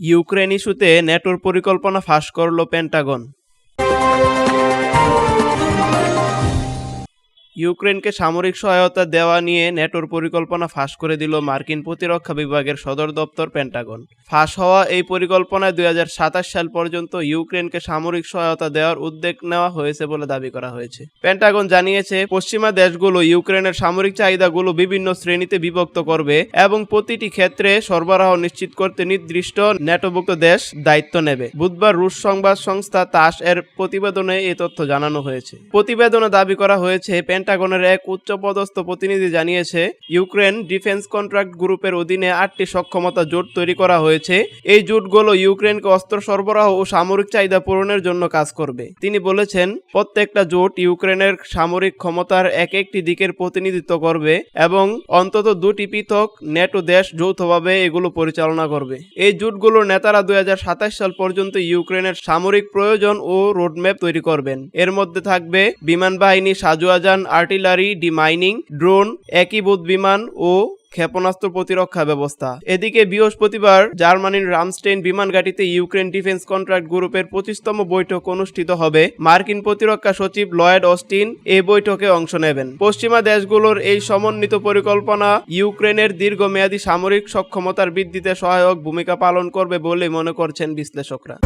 Ukraine ইস্যুতে ন্যাটোর পরিকল্পনা ফাঁস করল পেন্টাগন। ইউক্রেনকে সামরিক সহায়তা দেওয়া নিয়ে ন্যাটোর পরিকল্পনা ফাঁস করে দিল মার্কিন প্রতিরক্ষা বিভাগের সদর দপ্তর পেন্টাগন। ফাঁস হওয়া এই পরিকল্পনায় দুই হাজার সাতাশ সাল পর্যন্ত ইউক্রেনকে সামরিক সহায়তা দেওয়ার উদ্যোগ নেওয়া হয়েছে বলে দাবি করা হয়েছে। পেন্টাগন জানিয়েছে, পশ্চিমা দেশগুলো ইউক্রেনের সামরিক চাহিদাগুলো বিভিন্ন শ্রেণীতে বিভক্ত করবে এবং প্রতিটি ক্ষেত্রে সরবরাহ নিশ্চিত করতে নির্দিষ্ট ন্যাটোভুক্ত দেশ দায়িত্ব নেবে। বুধবার রুশ সংবাদ সংস্থা তাস এর প্রতিবেদনে এই তথ্য জানানো হয়েছে। প্রতিবেদনে দাবি করা হয়েছে পেন্টাগনের এক উচ্চপদস্থ প্রতিনিধি জানিয়েছে, ইউক্রেন ডিফেন্স কন্ট্রাক্ট গ্রুপের অধীনে আটটি সক্ষমতা জোট তৈরি করা হয়েছে। এই জোটগুলো ইউক্রেনকে অস্ত্র সরবরাহ ও সামরিক চাহিদা পূরণের জন্য কাজ করবে। তিনি বলেছেন, প্রত্যেকটা জোট ইউক্রেনের সামরিক ক্ষমতার এক একটি দিকের প্রতিনিধিত্ব করবে এবং অন্তত দুটি পৃথক নেটো দেশ যৌথভাবে এগুলো পরিচালনা করবে। এই জোটগুলোর নেতারা দুই হাজার সাতাশ সাল পর্যন্ত ইউক্রেনের সামরিক প্রয়োজন ও রোডম্যাপ তৈরি করবেন। এর মধ্যে থাকবে বিমান বাহিনী সাজুয়াজান আর্টিলারি, ডিমাইনিং, ড্রোন একীভূত বিমান ও ক্ষেপণাস্ত্র প্রতিরক্ষা ব্যবস্থা। এদিকে বৃহস্পতিবার জার্মানির রামস্টেইন বিমান ঘাটিতে ইউক্রেন ডিফেন্স কন্ট্রাক্ট গ্রুপের পঁচিশতম বৈঠক অনুষ্ঠিত হবে। মার্কিন প্রতিরক্ষা সচিব লয়েড অস্টিন এই বৈঠকে অংশ নেবেন। পশ্চিমা দেশগুলোর এই সমন্বিত পরিকল্পনা ইউক্রেনের দীর্ঘমেয়াদী সামরিক সক্ষমতার বৃদ্ধিতে সহায়ক ভূমিকা পালন করবে বলে মনে করছেন বিশ্লেষকরা।